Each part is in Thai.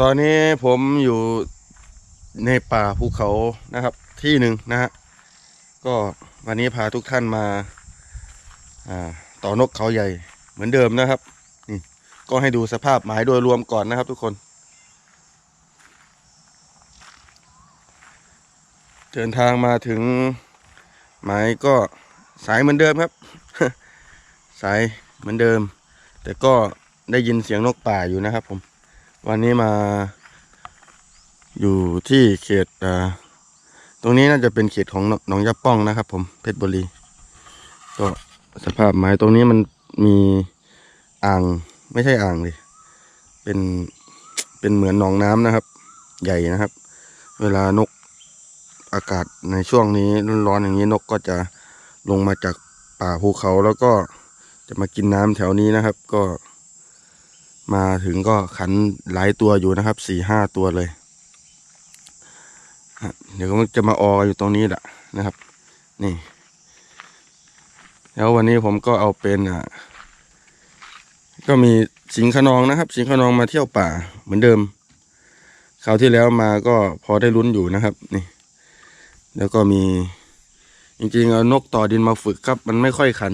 ตอนนี้ผมอยู่ในป่าภูเขานะครับ ที่หนึ่งนะฮะก็วันนี้พาทุกท่านมาต่อนกเขาใหญ่เหมือนเดิมนะครับนี่ก็ให้ดูสภาพหมายโดยรวมก่อนนะครับ ทุกคน เดินทางมาถึงหมายก็สายเหมือนเดิมครับ สายเหมือนเดิม แต่ก็ได้ยินเสียงนกป่าอยู่นะครับผม วันนี้มาอยู่ที่เขตอ่าตรงนี้น่าจะเป็นเขตของหนองยาป้องนะครับ ผมเพชรบุรี ก็สภาพไม้ตรงนี้มันมีอ่างไม่ใช่อ่างเลยเป็นเป็นเหมือนหนองน้ำนะครับ ใหญ่นะครับ เวลานกอากาศในช่วงนี้ร้อนๆอย่างนี้นกก็จะลงมาจากป่าภูเขาแล้วก็จะมากินน้ำแถวนี้นะครับ ก็ มาถึงก็ขันหลายตัวอยู่นะครับสี่ห้าตัวเลย เดี๋ยวก็จะมาอออยู่ตรงนี้แหละนะครับ นี่ แล้ววันนี้ผมก็เอาเป็นอะก็มีสิงห์ขนองนะครับ สิงห์ขนองมาเที่ยวป่าเหมือนเดิมคราวที่แล้วมาก็พอได้ลุ้นอยู่นะครับ นี่ แล้วก็มีจริงๆเอานกต่อดินมาฝึกครับ มันไม่ค่อยขัน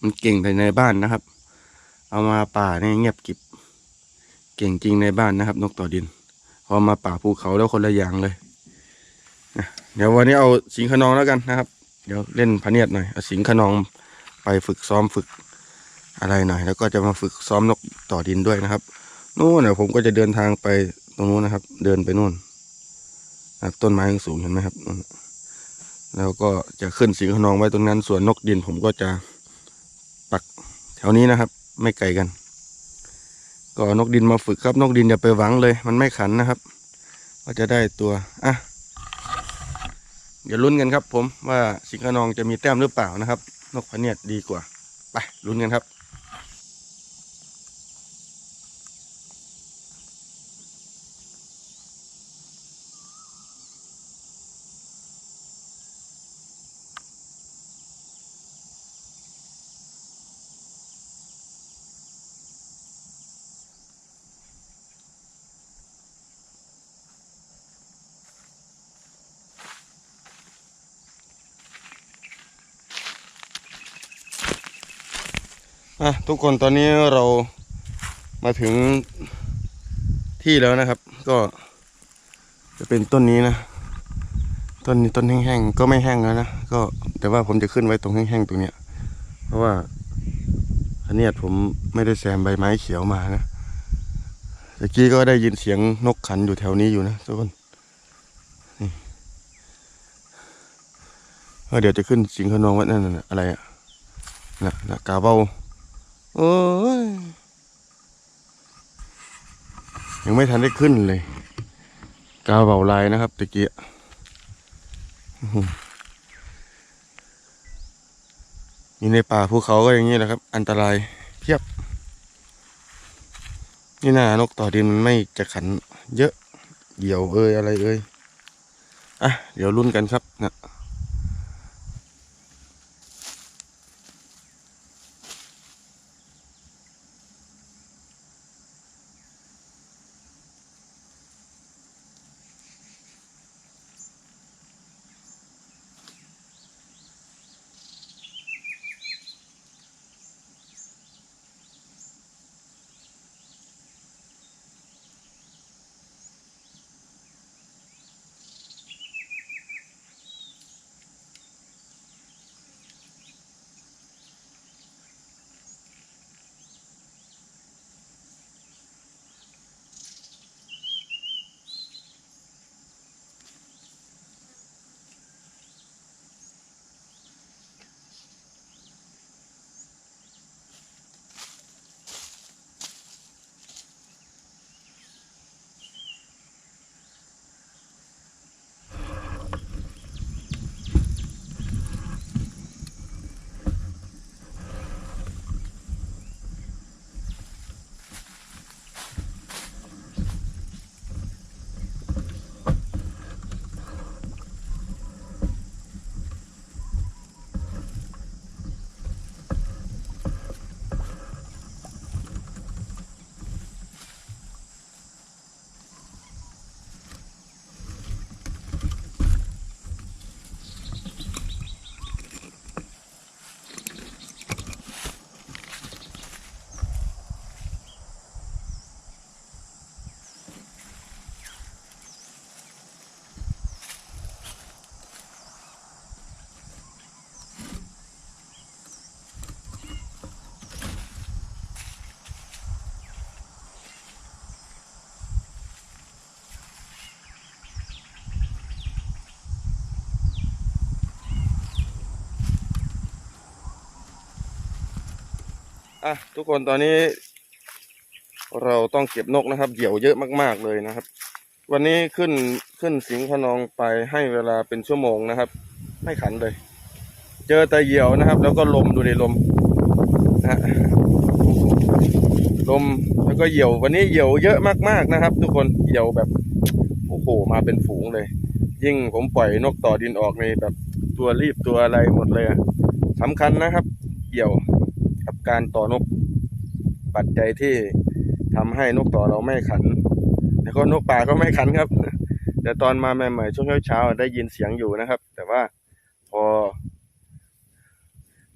มันเก่งแต่ในบ้านนะครับ เอามาป่าเนี่ยเงียบกิบ เก่งจริงในบ้านนะครับ นกต่อดิน พอมาป่าภูเขาแล้วคนละอย่างเลย เดี๋ยววันนี้เอาสิงห์ขนองแล้วกันนะครับ เดี๋ยวเล่นพะเนียดหน่อยเอาสิงห์ขนองไปฝึกซ้อมฝึกอะไรหน่อย แล้วก็จะมาฝึกซ้อมนกต่อดินด้วยนะครับนู่นเดี๋ยวผมก็จะเดินทางไปตรงนู้นนะครับ เดินไปนู่นครับต้นไม้สูงเห็นไหมครับแล้วก็จะขึ้นสิงห์ขนองไว้ตรงนั้นส่วนนกดินผมก็จะปักแถวนี้นะครับ ไม่ไกลกัน ก็เอนกดินมาฝึกครับ นกดินอย่าไปหวังเลย มันไม่ขันนะครับก็จะได้ตัวอะเดี๋ยวลุ้นกันครับ ผมว่าสิงค์นองจะมีแต้มหรือเปล่านะครับ นกพะเนียดดีกว่าไปลุ้นกันครับ อะทุกคนตอนนี้เรามาถึงที่แล้วนะครับ ก็จะเป็นต้นนี้นะ ต้นนี้ต้นแห้งๆก็ไม่แห้งแล้วนะก็แต่ว่าผมจะขึ้นไว้ตรงแห้งๆตรงเนี้ย เพราะว่าอันเนี้ยผมไม่ได้แซมใบไม้เขียวมานะตะกี้ก็ได้ยินเสียงนกขันอยู่แถวนี้อยู่นะทุกคนนี่เดี๋ยวจะขึ้นสิงห์ขนองวัดนั่นน่ะอะไรอะน่ะน่ะกาเบา โอ้ยยังไม่ทันได้ขึ้นเลย กาวเบาลายนะครับตะเกี้อื้อหืออยู่ในป่าภูเขาก็อย่างนี้แหละครับ อันตรายเพียบ นี่น่านกต่อดินมันไม่จะขันเยอะ เดี่ยวเอ้ยอะไรเอ้ยอะ เดี๋ยวรุ่นกันครับนะ อะทุกคนตอนนี้ เราต้องเก็บนกนะครับเหี่ยวเยอะมากๆเลยนะครับ วันนี้ขึ้นขึ้นสิงขนองไปให้เวลาเป็นชั่วโมงนะครับ ไม่ขันเลย เจอแต่เหี่ยวนะครับ แล้วก็ลมดูในลมนะลมแล้วก็เหี่ยว วันนี้เหี่ยวเยอะมากๆนะครับ ทุกคนเหี่ยวแบบโอ้โหมาเป็นฝูงเลย ยิ่งผมปล่อยนกต่อดินออกในแบบตัวรีบตัวอะไรหมดเลยอะสำคัญนะครับ การต่อนก ปัจจัยที่ทำให้นกต่อเราไม่ขัน แล้วก็นกป่าก็ไม่ขันครับ แต่ตอนมาใหม่ๆช่วงเช้าๆได้ยินเสียงอยู่นะครับ แต่ว่าพอ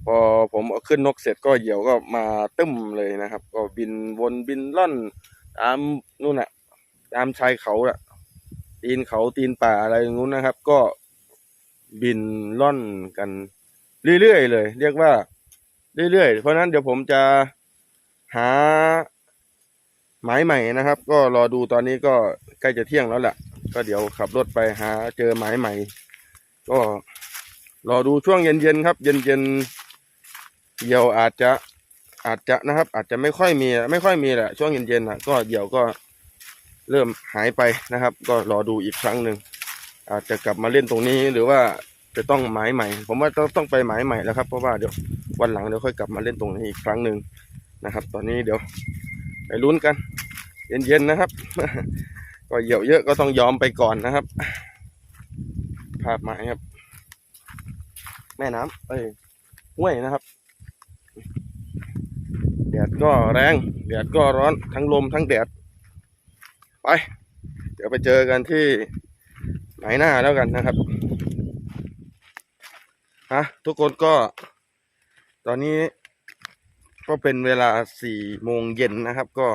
พอผมเอาขึ้นนกเสร็จก็เหยี่ยวก็มาตึ้มเลยนะครับ ก็บินวนบินล่อนตามนู่นน่ะ ตามชายเขาอะตีนเขาตีนป่าอะไรอย่างนู้นนะครับ ก็บินล่อนกันเรื่อยๆเลย เรียกว่า เรื่อยๆ เพราะนั้นเดี๋ยวผมจะหาหมายใหม่นะครับ ก็รอดูตอนนี้ก็ใกล้จะเที่ยงแล้วแหละก็เดี๋ยวขับรถไปหาเจอหมายใหม่ ก็รอดูช่วงเย็นๆครับ เย็นๆเหี่ยวอาจจะอาจจะนะครับ อาจจะไม่ค่อยมีไม่ค่อยมีแหละช่วงเย็นๆอะก็เหี่ยวก็เริ่มหายไปนะครับ ก็รอดูอีกครั้งหนึ่งอาจจะกลับมาเล่นตรงนี้หรือว่า จะต้องหมายใหม่ ผมว่าต้องต้องไปหมายใหม่แล้วครับเพราะว่าเดี๋ยววันหลังเดี๋ยวค่อยกลับมาเล่นตรงนี้อีกครั้งหนึ่งนะครับ ตอนนี้เดี๋ยวไปลุ้นกัน เย็นๆนะครับ ก็เหยี่ยวเยอะก็ต้องยอมไปก่อนนะครับ ภาพหมายครับ แม่น้ำเอ้ยห้วยนะครับแดดก็แรงแดดก็ร้อนทั้งลมทั้งแดดไป เดี๋ยวไปเจอกันที่ไหนหน้าแล้วกันนะครับ ฮะทุกคนก็ ตอนนี้ก็เป็นเวลาสี่โมงเย็นนะครับก็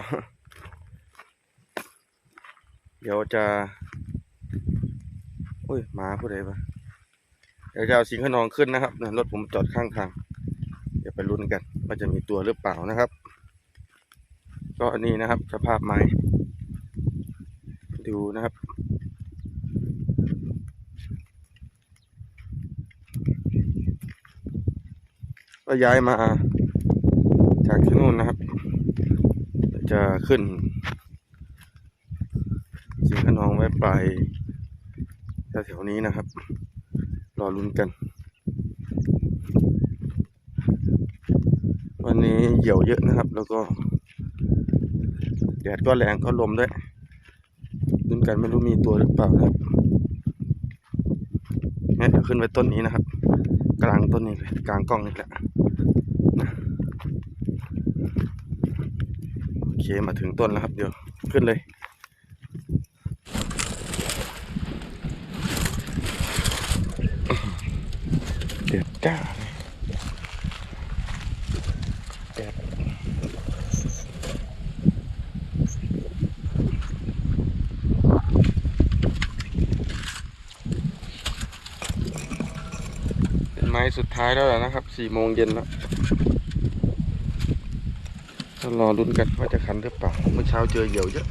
เดี๋ยวจะอุ้ยหมาผู้ใดปะเดี๋ยวจะเอาสิงห์ขนองขึ้นนะครับรถผมจอดข้างทาง เดี๋ยวไปลุ้นกันว่าจะมีตัวหรือเปล่านะครับ ก็นนี้นะครับ สภาพไม้ดูนะครับ ก็ย้ายมาจากที่นู่นนะครับ จะขึ้นสิงห์ขนองไว้ปลายแถวๆนี้นะครับ รอลุ้นกัน วันนี้เหี่ยวเยอะนะครับ แล้วก็แดดก็แรงก็ลมด้วยลุ้นกันไม่รู้มีตัวหรือเปล่านะครับงั้นเดี๋ยวขึ้นไปต้นนี้นะครับ กลางต้นนี้เลยกลางกล้องนี่แหละโอ เคมาถึงต้นแล้วครับ เดี๋ยวขึ้นเลย เดือดจ้าเลยแดดเป็นไม้สุดท้ายแล้วนะครับสี่โมงเย็นแล้ว รอลุ้นกันว่าจะขันหรือเปล่าเมื่อเช้าเจอเหยี่ยวเยอะ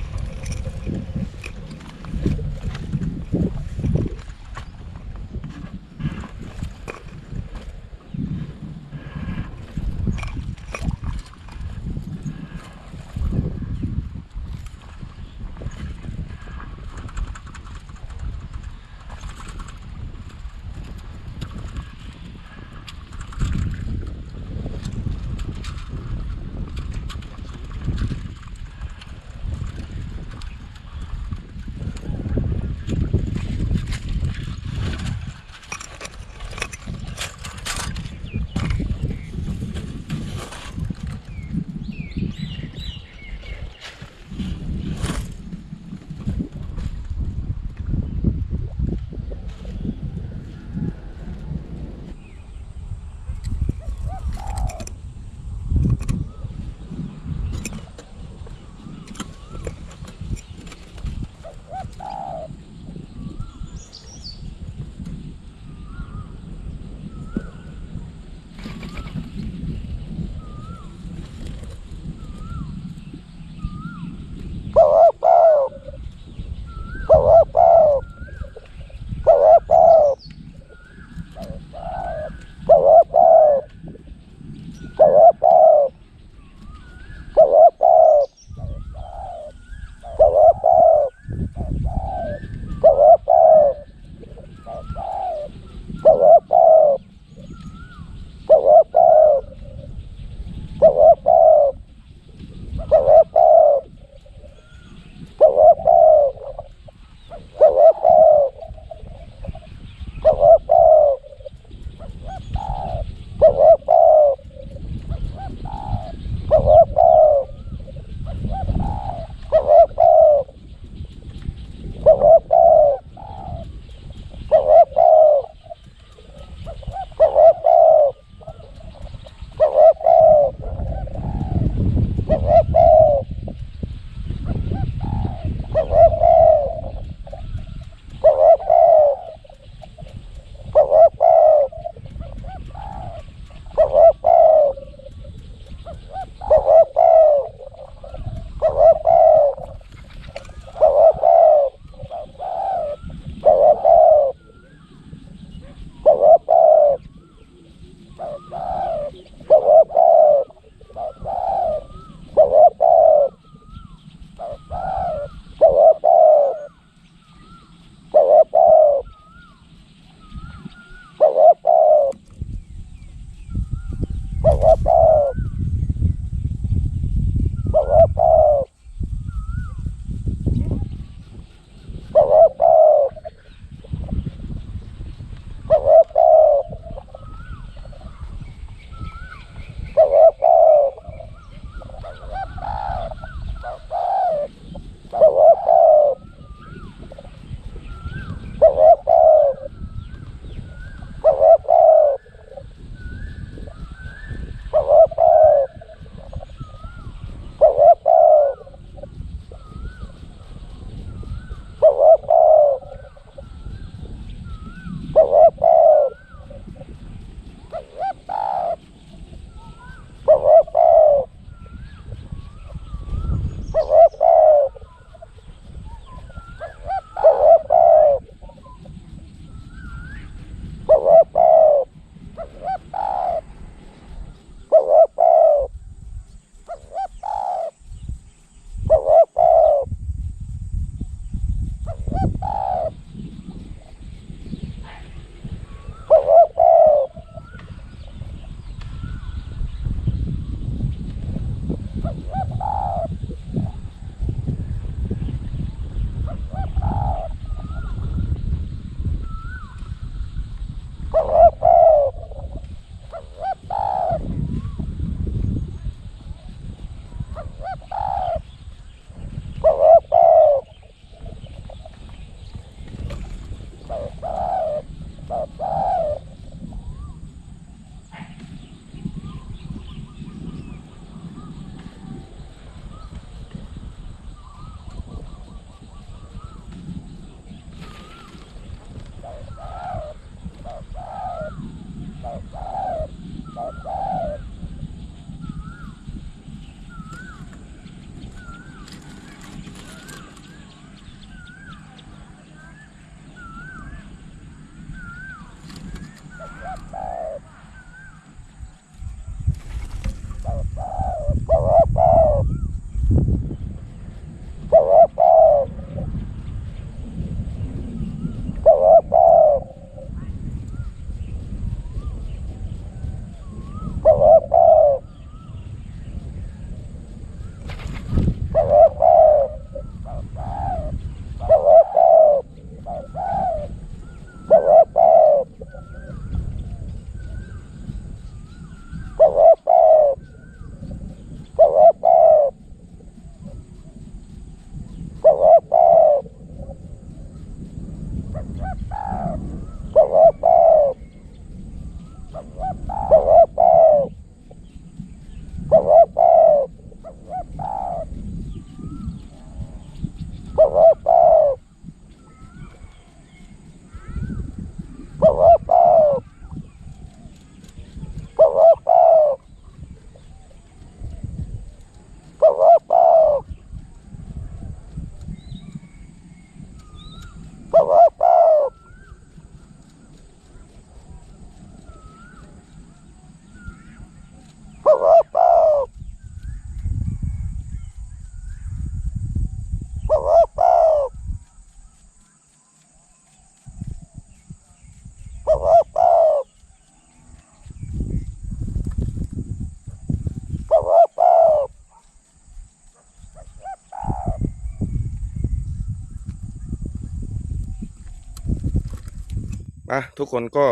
มาทุกคนก็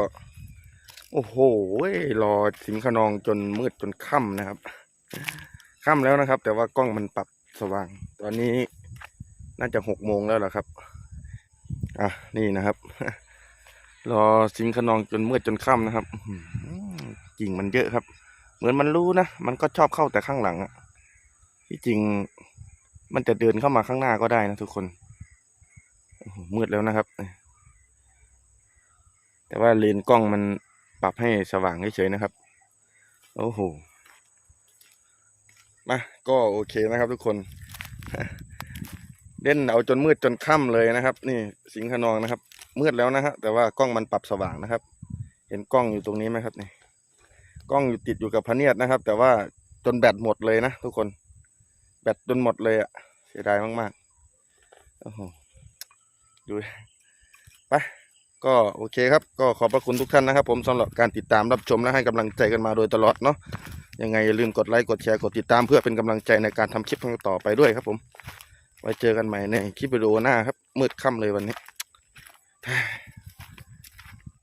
โอ้โหรอสิงขนองจนมืดจนค่ำนะครับค่ำแล้วนะครับ แต่ว่ากล้องมันปรับสว่าง ตอนนี้น่าจะหกโมงแล้วล่ะครับ อะนี่นะครับ รอสิงขนองจนมืดจนค่ำนะครับอื้อหือกิ่งมันเยอะครับ เหมือนมันรู้นะมันก็ชอบเข้าแต่ข้างหลังอะที่จริงมันจะเดินเข้ามาข้างหน้าก็ได้นะทุกคนมืดแล้วนะครับ แต่ว่าเลนกล้องมันปรับให้สว่างเฉยๆนะครับ โอ้โห มาก็โอเคนะครับทุกคน เล่นเอาจนมืดจนค่ำเลยนะครับ นี่สิงห์ขนองนะครับ มืดแล้วนะฮะแต่ว่ากล้องมันปรับสว่างนะครับ เห็นกล้องอยู่ตรงนี้ไหมครับนี่กล้องอยู่ติดอยู่กับพะเนียดนะครับ แต่ว่าจนแบตหมดเลยนะทุกคน แบตจนหมดเลยอะเสียดายมากๆโอ้โหดูไป ก็โอเคครับก็ขอบพระคุณทุกท่านนะครับ ผมสำหรับการติดตามรับชมและให้กำลังใจกันมาโดยตลอดเนาะยังไงอย่าลืมกดไลค์กดแชร์กดติดตามเพื่อเป็นกำลังใจในการทำคลิปต่อไปด้วยครับ ผมไว้เจอกันใหม่ในคลิปวิดีโอหน้าครับมืดค่ำเลยวันนี้